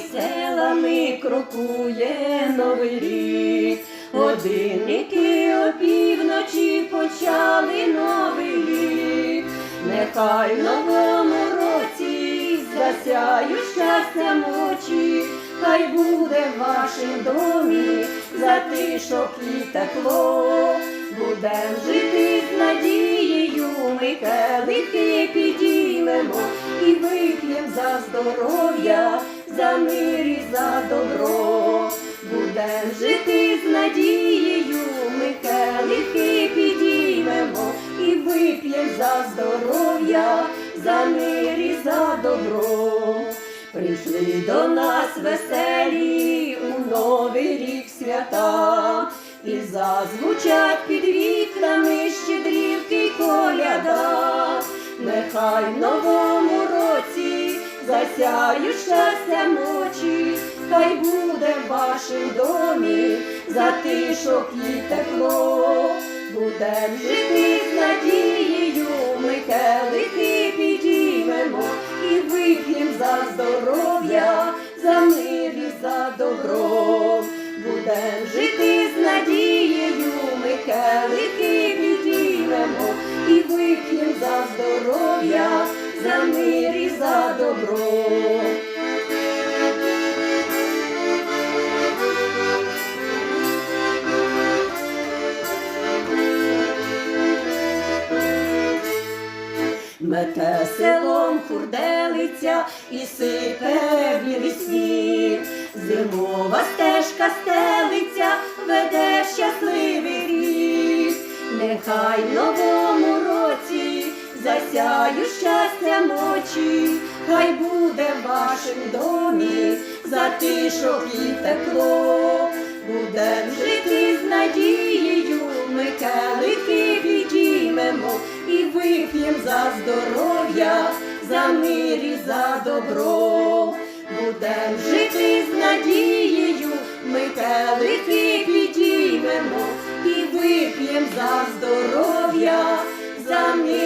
селами крокує новий рік. Годинники опівночі почали новий рік. Нехай в новому році засяють щастям очі, хай буде в вашім домі затишок і тепло. Будем жити з надією, ми келихи підіймемо і вип'єм за здоров'я, за мир і за добро. Будем жити з надією, ми келихи підіймемо і вип'єм за здоров'я, за мир і за добро. Прийшли до нас веселі у новий рік свята, і зазвучать під вікнами щедрівки коляда. Нехай році засяють щастя ночі, хай буде в вашім домі затишок і тепло. Будем жити з надією, ми келихи підіймемо і вип'єм за здоров'я, за мир і за добро. Будем жити з надією, ми келихи підіймемо і вип'єм за здоров'я, за мир і за добро. Мете селом хурделиця і сипе білий сніг. Зимова стежка стелиця веде щасливий рік. Нехай в засяють щастя ночі, хай буде в вашім домі затишок і тепло. Будем жити з надією, ми келихи підіймемо і вип'єм за здоров'я, за мир і за добро. Будем жити з надією, ми келихи підіймемо і вип'єм за здоров'я, за мир